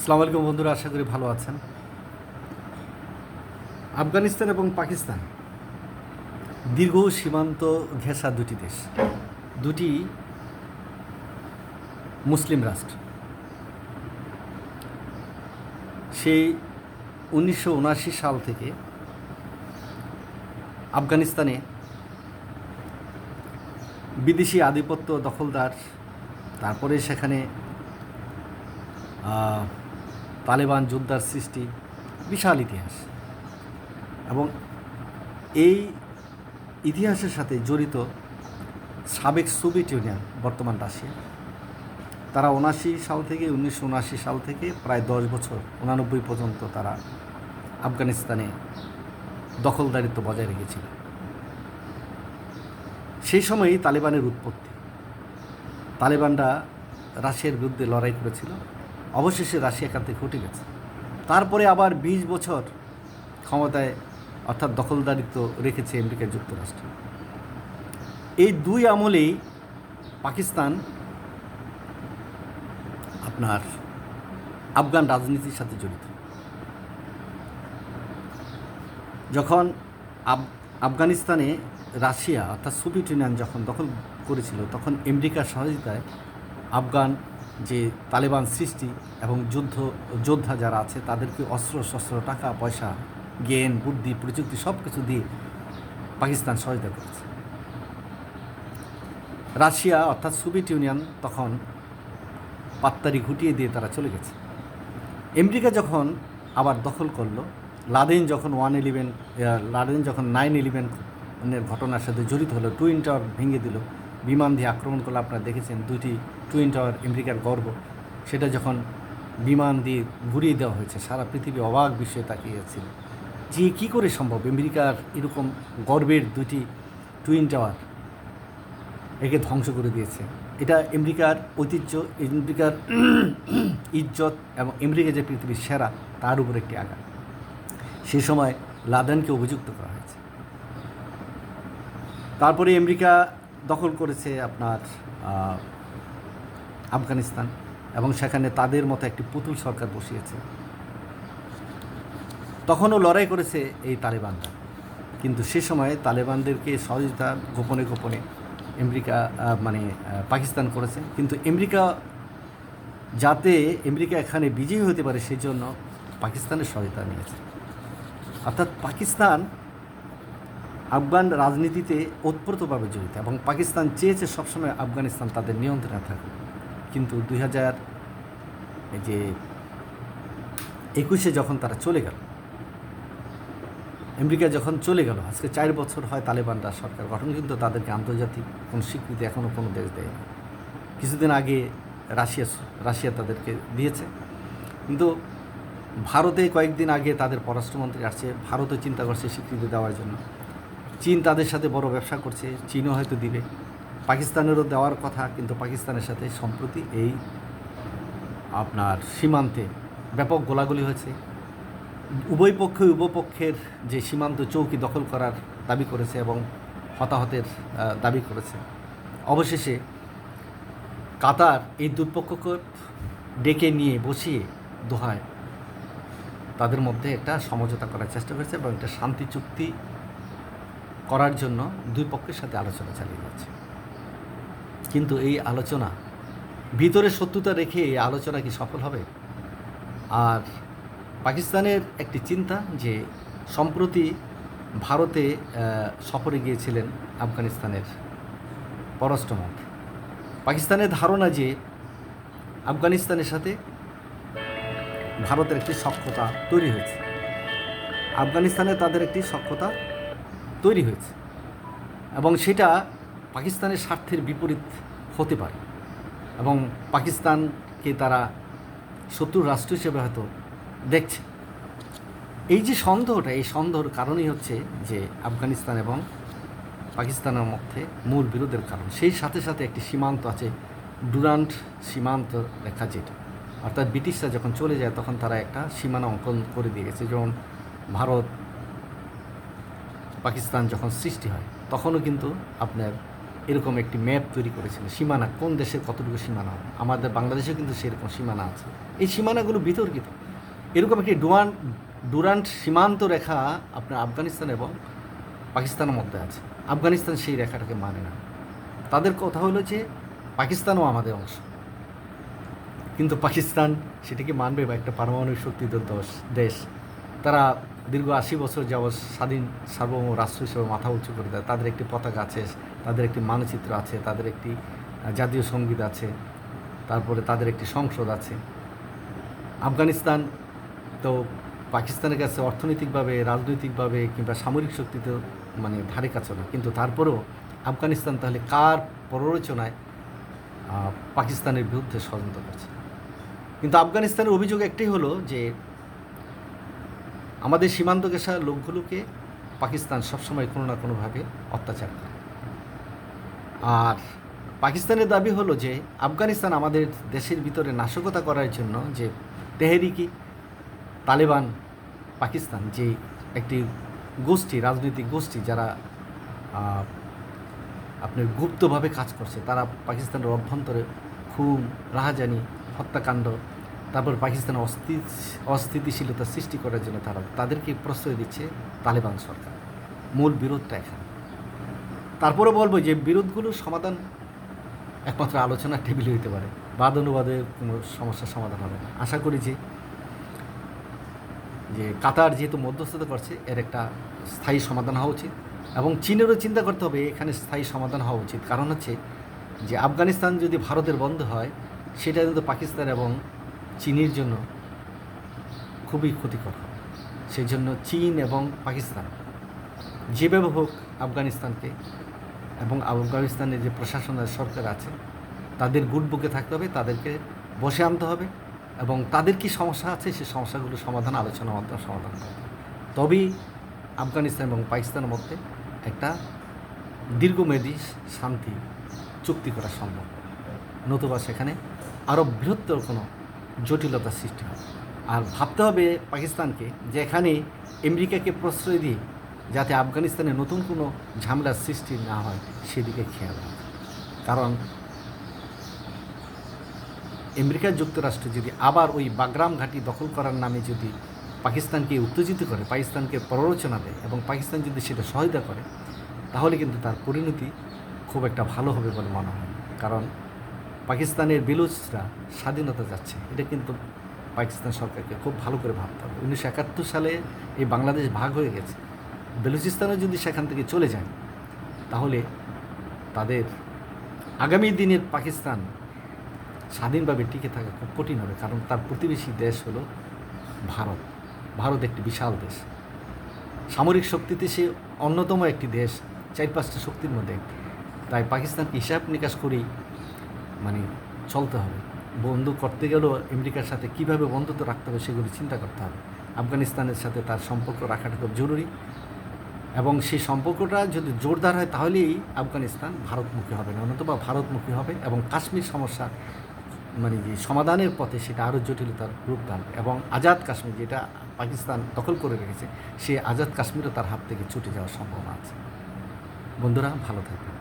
আসসালামু আলাইকুম বন্ধুরা, আশা করি ভালো আছেন। আফগানিস্তান এবং পাকিস্তান দীর্ঘ সীমান্ত ঘেঁষা দুটি দেশ, দুটি মুসলিম রাষ্ট্র। সেই উনিশশো সাল থেকে আফগানিস্তানে বিদেশি আধিপত্য দখলদার, তারপরে সেখানে তালেবান যোদ্ধার সৃষ্টি, বিশাল ইতিহাস। এবং এই ইতিহাসের সাথে জড়িত সাবেক সোভিয়েত ইউনিয়ন, বর্তমান রাশিয়া। তারা উনাশি সাল থেকে, উনিশশো উনআশি সাল থেকে প্রায় দশ বছর উনানব্বই পর্যন্ত তারা আফগানিস্তানে দখলদারিত্ব বজায় রেখেছিল। সেই সময়ই তালেবানের উৎপত্তি। তালেবানরা রাশিয়ার বিরুদ্ধে লড়াই করেছিল। অবশেষে রাশিয়া এখান উঠে গেছে। তারপরে আবার বিশ বছর ক্ষমতায় অর্থাৎ দখলদারিত্ব রেখেছে আমেরিকা যুক্তরাষ্ট্র। এই দুই আমলেই পাকিস্তান আপনার আফগান রাজনীতির সাথে জড়িত। যখন আফ- আফগানিস্তানে রাশিয়া অর্থাৎ সোভিয়েত ইউনিয়ন যখন দখল করেছিল, তখন আমেরিকার সহযোগিতায় আফগান যে তালেবান সৃষ্টি এবং যুদ্ধ, যোদ্ধা যারা আছে, তাদেরকে অস্ত্র, শস্ত্র, টাকা, পয়সা, জ্ঞান, বুদ্ধি, প্রযুক্তি সব কিছু দিয়ে পাকিস্তান সহায়তা করেছে। রাশিয়া অর্থাৎ সোভিয়েত ইউনিয়ন তখন পাত্তারি ঘুটিয়ে দিয়ে তারা চলে গেছে। আমেরিকা যখন আবার দখল করল, লাদেন যখন ওয়ান ইলেভেন লাদেন যখন নাইন ইলেভেনের ঘটনার সাথে জড়িত হলো, টুইন টাওয়ার ভেঙে দিল বিমান দিয়ে আক্রমণ করল আপনারা দেখেছেন দুটি টুইন টাওয়ার আমেরিকার গর্ব। সেটা যখন বিমান দিয়ে ঘুরিয়ে দেওয়া হয়েছে, সারা পৃথিবী অবাক বিষয়ে তাকিয়েছিল যে কী করে সম্ভব আমেরিকার এরকম গর্বের দুটি টুইন টাওয়ার একে ধ্বংস করে দিয়েছে? এটা আমেরিকার ঐতিহ্য আমেরিকার ইজ্জত এবং আমেরিকা যে পৃথিবীর সেরা, তার উপর একটি আঘাত। সে সময় লাদেনকে অভিযুক্ত করা হয়েছে। তারপরে আমেরিকা দখল করেছে আপনার আফগানিস্তান এবং সেখানে তাদের মতো একটি পুতুল সরকার বসিয়েছে। তখনও লড়াই করেছে এই তালেবানরা। কিন্তু সে সময় তালেবানদেরকে সহযোগিতা গোপনে গোপনে আমেরিকা মানে পাকিস্তান করেছে। কিন্তু আমেরিকা যাতে আমেরিকা এখানে বিজয়ী হতে পারে সেই জন্য পাকিস্তানের সহায়তা নিয়েছে। অর্থাৎ পাকিস্তান আফগান রাজনীতিতে ওতপ্রোতভাবে জড়িত এবং পাকিস্তান চেয়েছে সবসময় আফগানিস্তান তাদের নিয়ন্ত্রণে থাকুক। কিন্তু দুই হাজার যে একুশে যখন তারা চলে গেল, আমেরিকা যখন চলে গেল, আজকে চার বছর হয় তালেবানরা সরকার গঠন, কিন্তু তাদেরকে আন্তর্জাতিক কোনো স্বীকৃতি এখনও কোনো দেশ দেয়নি। কিছুদিন আগে রাশিয়া রাশিয়া তাদেরকে দিয়েছে। কিন্তু ভারতে কয়েকদিন আগে তাদের পররাষ্ট্রমন্ত্রী আসছে, ভারতও চিন্তা করছে স্বীকৃতি দেওয়ার জন্য। চীন তাদের সাথে বড় ব্যবসা করছে, চীনও হয়তো দিবে। পাকিস্তানেরও দেওয়ার কথা, কিন্তু পাকিস্তানের সাথে সম্প্রতি এই আপনার সীমান্তে ব্যাপক গোলাগুলি হয়েছে। উভয় পক্ষই উভপক্ষের যে সীমান্ত চৌকি দখল করার দাবি করেছে এবং হতাহতের দাবি করেছে। অবশেষে কাতার এই দুপক্ষকে ডেকে নিয়ে বসিয়ে দোহায় তাদের মধ্যে একটা সমঝোতা করার চেষ্টা করেছে এবং একটা শান্তি চুক্তি করার জন্য দুই পক্ষের সাথে আলোচনা চালিয়ে যাচ্ছে। কিন্তু এই আলোচনা, ভিতরে শত্রুতা রেখে এই আলোচনা কি সফল হবে? আর পাকিস্তানের একটি চিন্তা যে, সম্প্রতি ভারতে সফরে গিয়েছিলেন আফগানিস্তানের পররাষ্ট্রমন্ত্রী পাকিস্তানের ধারণা যে, আফগানিস্তানের সাথে ভারতের একটি সক্ষতা তৈরি হয়েছে। আফগানিস্তানে তাদের একটি সক্ষতা তৈরি হয়েছে। এবং সেটা পাকিস্তানের স্বার্থের বিপরীত হতে পারে। এবং পাকিস্তানকে তারা শত্রু রাষ্ট্র হিসেবে হয়তো দেখছে। এই যে সন্দেহটা, এই সন্দেহর কারণই হচ্ছে যে আফগানিস্তান এবং পাকিস্তানের মধ্যে মূল বিরোধের কারণ। সেই সাথে সাথে একটি সীমান্ত আছে, ডুরান্ট সীমান্ত রেখা যেটা। অর্থাৎ ব্রিটিশরা যখন চলে যায়, তখন তারা একটা সীমানা অঙ্কন করে দিয়ে গেছে। যেমন ভারত পাকিস্তান যখন সৃষ্টি হয়, তখনও কিন্তু আপনার এরকম একটি ম্যাপ তৈরি করেছিল, সীমানা, কোন দেশের কতটুকু সীমানা আমাদের বাংলাদেশেও কিন্তু সেরকম সীমানা আছে। এই সীমানাগুলো বিতর্কিত। এরকম একটি ডুয়ান, ডুরান্ট সীমান্ত রেখা আপনার আফগানিস্তান এবং পাকিস্তানের মধ্যে আছে। আফগানিস্তান সেই রেখাটাকে মানে না। তাদের কথা হলো যে, পাকিস্তানও আমাদের অংশ। কিন্তু পাকিস্তান সেটাকে মানবে বা একটা পারমাণবিক শক্তিধর দশ দেশ। তারা দীর্ঘ আশি বছর যাবৎ স্বাধীন সার্বভৌম রাষ্ট্র হিসেবে মাথা উঁচু করে দেয়। তাদের একটি পতাকা আছে, তাদের একটি মানচিত্র আছে, তাদের একটি জাতীয় সংগীত আছে, তারপরে তাদের একটি সংসদ আছে। আফগানিস্তান তো পাকিস্তানের কাছে অর্থনৈতিকভাবে, রাজনৈতিকভাবে কিংবা সামরিক শক্তিতে মানে ধারে কাছে না। কিন্তু তারপরেও আফগানিস্তান তাহলে কার প্ররোচনায় পাকিস্তানের বিরুদ্ধে ষড়যন্ত্র করছে? কিন্তু আফগানিস্তানের অভিযোগ একটাই হলো যে আমাদের সীমান্ত ঘেঁষা লোকগুলোকে পাকিস্তান সবসময় কোনো না কোনোভাবে অত্যাচার করে। আর পাকিস্তানের দাবি হলো যে, আফগানিস্তান আমাদের দেশের ভিতরে নাশকতা করার জন্য যে তেহরিকি তালেবান পাকিস্তান, যে একটি গোষ্ঠী, রাজনৈতিক গোষ্ঠী যারা আপনার গুপ্তভাবে কাজ করছে, তারা পাকিস্তানের অভ্যন্তরে খুন, রাহাজানি, হত্যাকাণ্ড তারপর পাকিস্তানের অস্থি, অস্থিতিশীলতা সৃষ্টি করার জন্য তারা তাদেরকে প্রশ্রয় দিচ্ছে তালেবান সরকার। মূল বিরোধটা এখানে। তারপরে বলব যে বিরোধগুলোর সমাধান একমাত্র আলোচনার টেবিলে হইতে পারে। বাদ অনুবাদে কোনো সমস্যার সমাধান হবে না। আশা করি যে যে কাতার যেহেতু মধ্যস্থতা করছে, এর একটা স্থায়ী সমাধান হওয়া উচিত। এবং চীনেরও চিন্তা করতে হবে, এখানে স্থায়ী সমাধান হওয়া উচিত। কারণ হচ্ছে যে আফগানিস্তান যদি ভারতের বন্ধ হয়, সেটা কিন্তু পাকিস্তান এবং চীনের জন্য খুবই ক্ষতিকর। সেই জন্য চীন এবং পাকিস্তান যেভাবে হোক আফগানিস্তানকে এবং আফগানিস্তানের যে প্রশাসনের সরকার আছে, তাদের গুড বুকে থাকতে হবে, তাদেরকে বসে আনতে হবে এবং তাদের কি সমস্যা আছে সেই সমস্যাগুলো সমাধান আলোচনার মাধ্যমে সমাধান করতে তবেই আফগানিস্তান এবং পাকিস্তানের মধ্যে একটা দীর্ঘমেয়াদী শান্তি চুক্তি করা সম্ভব। নতুবা সেখানে আরও বৃহত্তর কোনো জটিলতার সৃষ্টি হবে আর ভাবতে হবে পাকিস্তানকে যে এখানে আমেরিকাকে প্রশ্রয় দিয়ে যাতে আফগানিস্তানে নতুন কোনো ঝামেলার সৃষ্টি না হয়, সেদিকে খেয়াল রাখা। কারণ আমেরিকা যুক্তরাষ্ট্র যদি আবার ওই বাগরাম ঘাঁটি দখল করার নামে যদি পাকিস্তানকে উত্তেজিত করে, পাকিস্তানকে প্ররোচনা দেয় এবং পাকিস্তান যদি সেটা সহায়তা করে, তাহলে কিন্তু তার পরিণতি খুব একটা ভালো হবে বলে মনে হয় কারণ পাকিস্তানের বেলুচরা স্বাধীনতা যাচ্ছে, এটা কিন্তু পাকিস্তান সরকারকে খুব ভালো করে ভাবতে হবে। উনিশশো একাত্তর সালে এই বাংলাদেশ ভাগ হয়ে গেছে। বেলুচিস্তানও যদি সেখান থেকে চলে যায়, তাহলে তাদের আগামী দিনের পাকিস্তান স্বাধীনভাবে টিকে থাকা খুব কঠিন হবে, কারণ তার প্রতিবেশী দেশ হলো ভারত। ভারত একটি বিশাল দেশ। সামরিক শক্তিতে সে অন্যতম একটি দেশ চার পাঁচটা শক্তির মধ্যে। তাই পাকিস্তানকে হিসাব নিকাশ করেই মানে চলতে হবে। বন্ধু করতে গেলেও আমেরিকার সাথে কীভাবে বন্ধুত্ব রাখতে হবে সেগুলো চিন্তা করতে হবে। আফগানিস্তানের সাথে তার সম্পর্ক রাখাটা খুব জরুরি এবং সেই সম্পর্কটা যদি জোরদার হয় তাহলেই আফগানিস্তান ভারতমুখী হবে না অন্যতবা ভারতমুখী হবে এবং কাশ্মীর সমস্যা মানে যে সমাধানের পথে সেটা আরও জটিলতার রূপ দান এবং আজাদ কাশ্মীর যেটা পাকিস্তান দখল করে রেখেছে, সেই আজাদ কাশ্মীরও তার হাত থেকে ছুটে যাওয়ার সম্ভাবনা আছে। বন্ধুরা, ভালো থাকবেন।